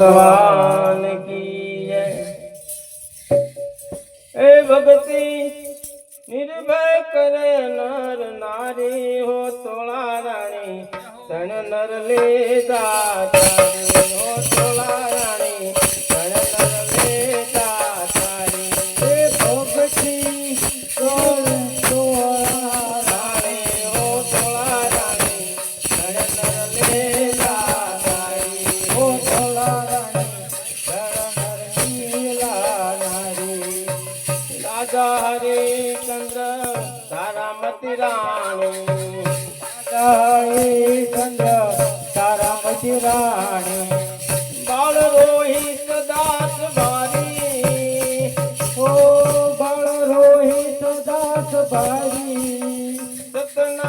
ભગવાન કી જય એ ભક્તિ નિર્ભય કરે નર નારી હો તોળા રાણી તણ નર લે દાતા હો તોળા રાણી. દાઈ ચંદ્ર તારા મજી રાણી. બાળ રોહિત દાસ મારી ઓ બાળ રોહિત દાસ સતના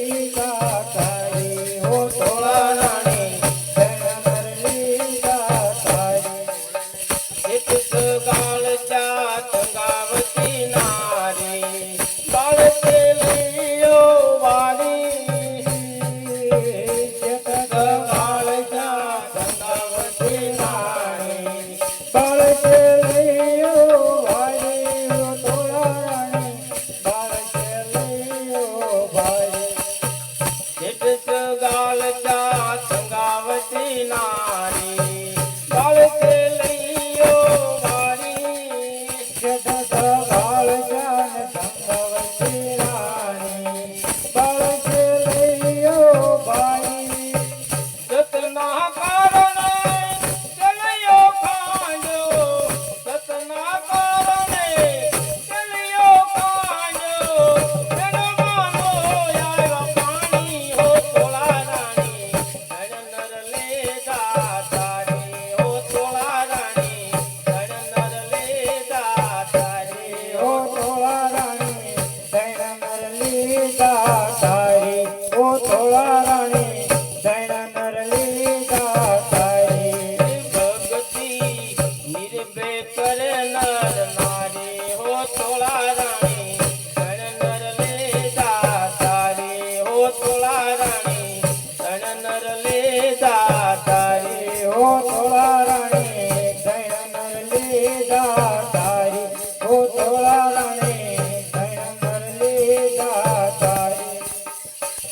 का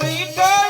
sweet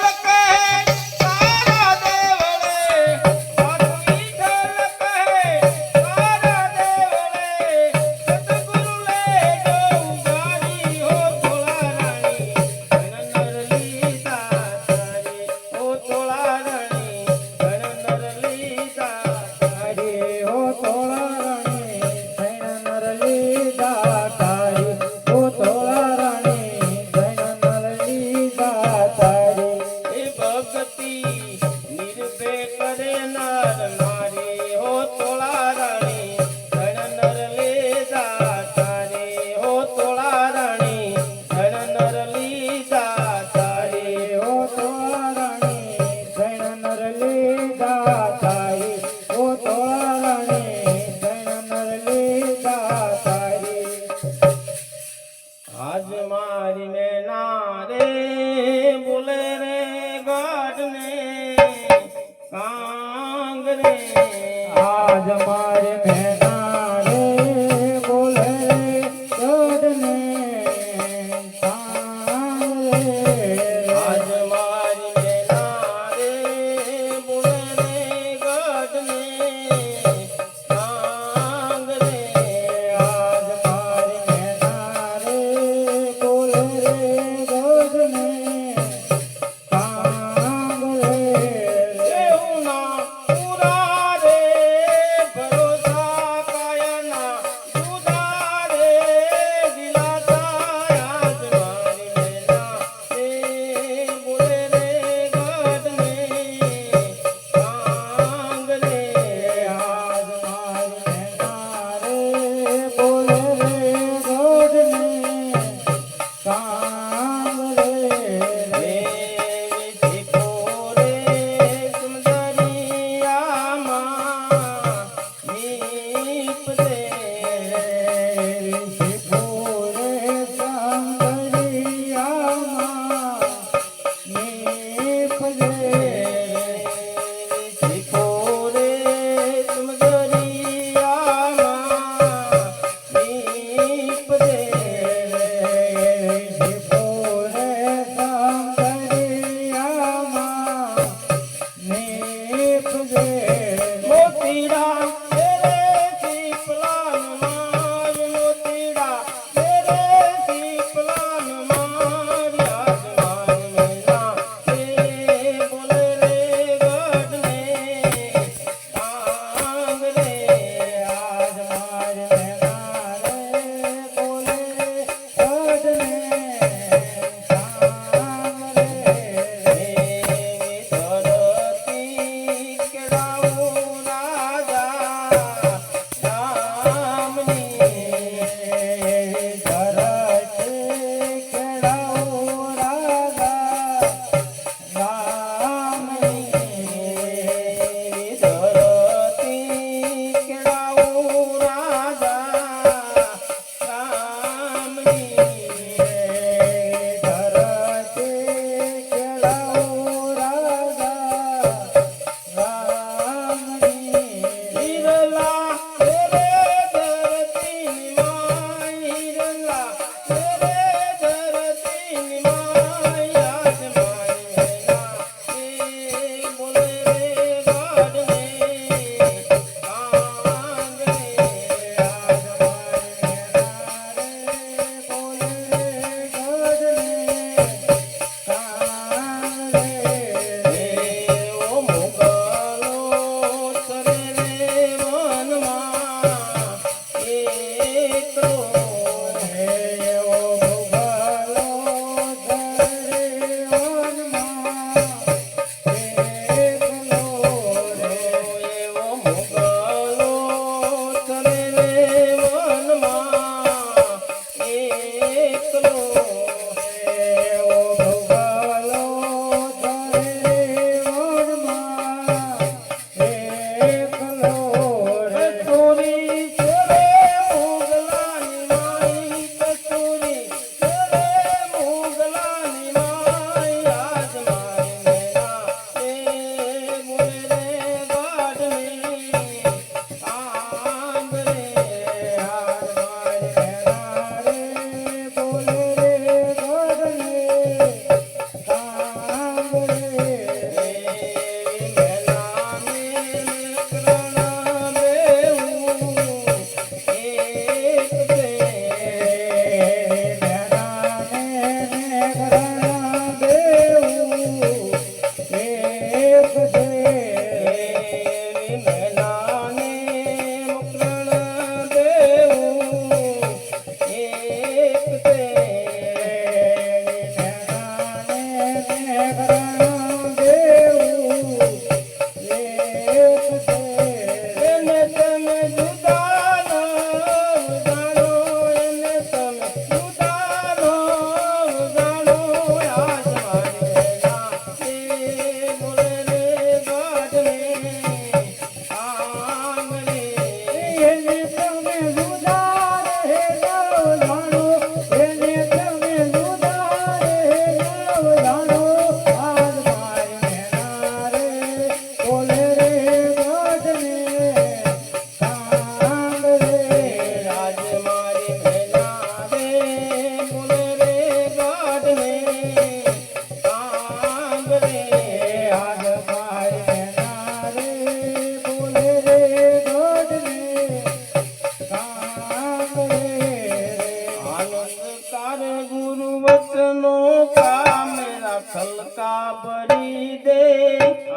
તારે ગુરુ વચનો કામે રાખલ કા ભરી દે.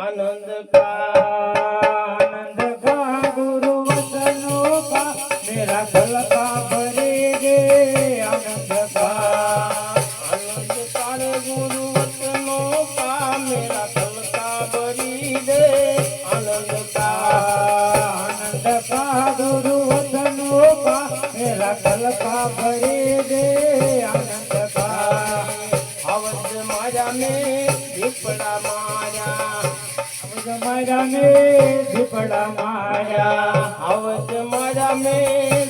આનંદ કા આનંદ કા ગુરુ વચનો કા મેરા ખલ કા ભરી દે. આનંદ કા આનંદ તારે ગુરુ વચનો કા મેરા ખલ કા ભરી દે. આનંદ કા આનંદ કા ગુરુ કા ભરી દે. રમે દીપડા માયા અવજ મરમે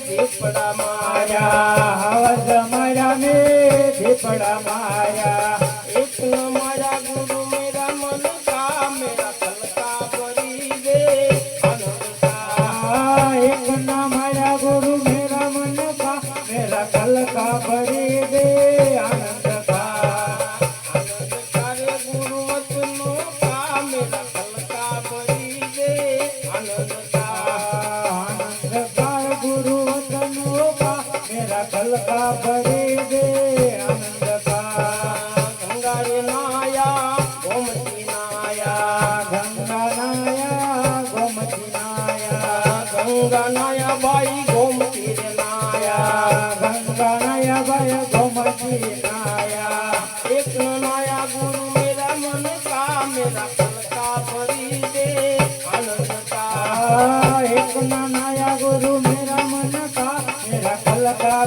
દીપડા માયા અવજ મરમે દીપડા માયા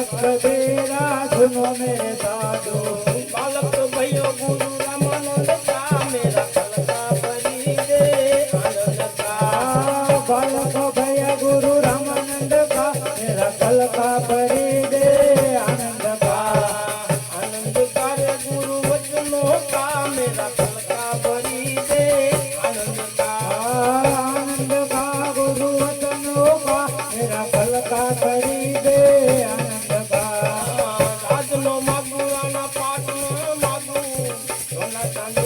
भक्त तेरा सुनो Thank you.